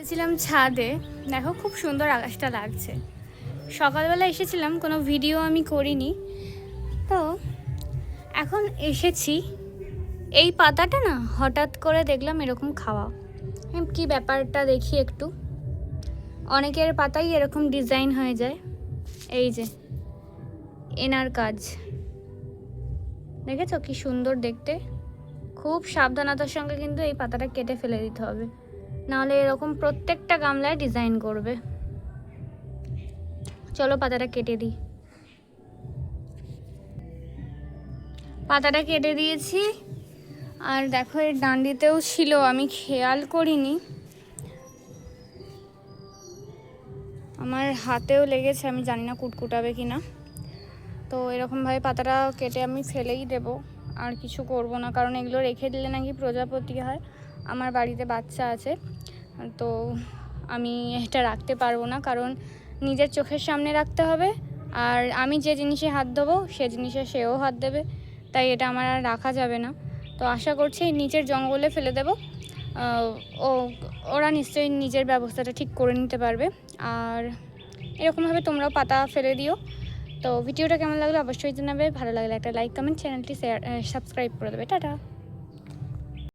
এসেছিলাম ছাদে। দেখো খুব সুন্দর আকাশটা লাগছে। সকালবেলা এসেছিলাম, কোনো ভিডিও আমি করিনি। তো এখন এসেছি। এই পাতাটা না, হঠাৎ করে দেখলাম এরকম খাওয়া। কি ব্যাপারটা দেখি একটু। অনেকের পাতাই এরকম ডিজাইন হয়ে যায়। এই যে, এনার কাজ। দেখেছ কি সুন্দর দেখতে? খুব সাবধানতার সঙ্গে কিন্তু এই পাতাটা কেটে ফেলে দিতে হবে। নাহলে এরকম প্রত্যেকটা গামলায় ডিজাইন করবে। চলো পাতাটা কেটে দিই। পাতাটা কেটে দিয়েছি। আর দেখো এর ডান্ডিতেও ছিল, আমি খেয়াল করিনি। আমার হাতেও লেগেছে, আমি জানি না কুটকুটাবে কি না তো এরকমভাবে পাতাটা কেটে আমি ফেলেই দেব। আর কিছু করব না, কারণ এগুলো রেখে দিলে নাকি প্রজাপতি হয়। আমার বাড়িতে বাচ্চা আছে, তো আমি এটা রাখতে পারব না, কারণ নিজের চোখের সামনে রাখতে হবে, আর আমি যে জিনিসে হাত দেবো সে জিনিসে সেও হাত দেবে, তাই এটা আমার আর রাখা যাবে না। তো আশা করছি নিচের জঙ্গলে ফেলে দেবো ও, ওরা নিশ্চয়ই নিজের ব্যবস্থাটা ঠিক করে নিতে পারবে, আর এরকমভাবে তোমরাও পাতা ফেলে দিও। তো ভিডিওটা কেমন লাগল অবশ্যই জানাবে, ভালো লাগলে একটা লাইক কমেন্ট চ্যানেলটি শেয়ার সাবস্ক্রাইব করে দেবে, টাটা।